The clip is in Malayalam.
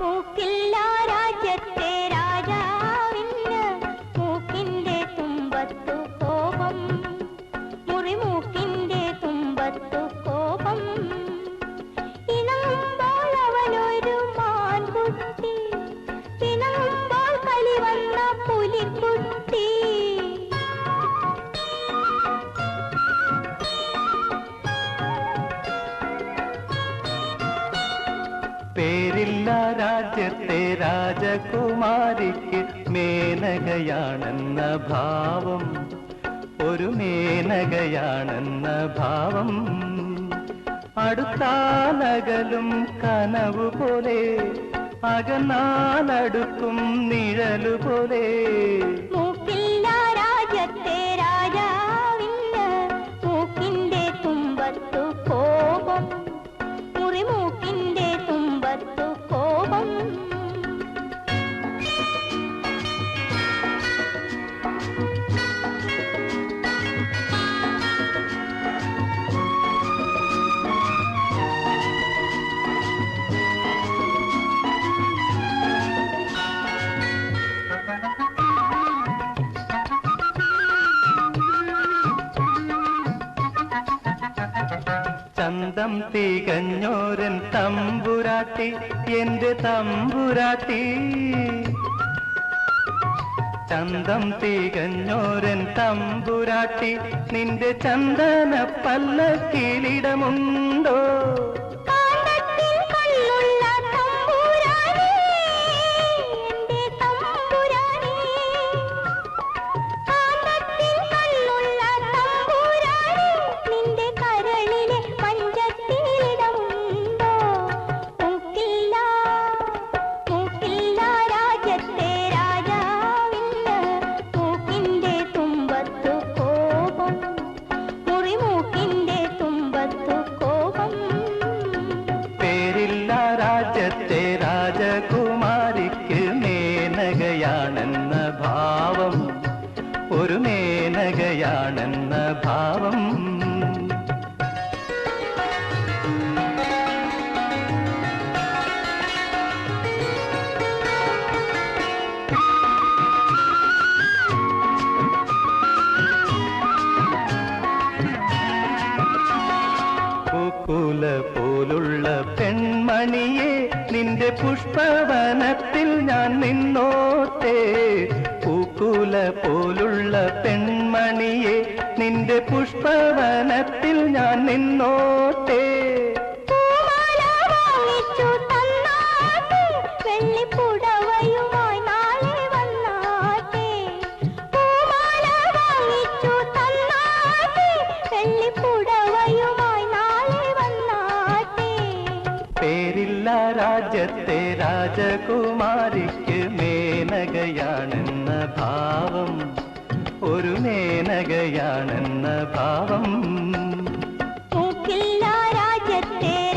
മൂക്കില്ല രാജ്യത്തെ രാജാവിന് മൂക്കിന്റെ തുമ്പത്തു കോപം. മുറിമൂക്കിന്റെ തുമ്പത്തു കോപം. ഇണങ്ങുമ്പോൾ അവനൊരു മാൻകുട്ടി. പിണങ്ങുമ്പോൾ കളി വന്ന പുലിക്കുട്ടി. പേരില്ല രാജ്യത്തെ രാജകുമാരിക്ക് മേനകയാണെന്ന ഭാവം. ഒരു മേനകയാണെന്ന ഭാവം. അടുത്താലകലും കനവ് പോലെ അകന്നാലടുക്കും നിഴലു ചന്തം തികഞ്ഞോരൻ തമ്പുരാട്ടി എന്റെ തമ്പുരാട്ടി. ചന്തം തികഞ്ഞോരൻ തമ്പുരാട്ടി നിന്റെ ചന്ദന പല്ലക്കിലിടമുണ്ടോ രാജകുമാരിക്ക് മേനകയാണെന്ന ഭാവം. ഒരു മേനകയാണെന്ന ഭാവം. പെൺമണിയെ നിന്റെ പുഷ്പവനത്തിൽ ഞാൻ നിന്നോട്ടേ പൂക്കുല പോലുള്ള പെൺമണിയെ നിന്റെ പുഷ്പവനത്തിൽ ഞാൻ നിന്നോട്ടെ പേരില്ല രാജ്യത്തെ രാജകുമാരിക്ക് മേനകയാണെന്ന ഭാവം. ഒരു മേനകയാണെന്ന ഭാവം. രാജ്യത്തെ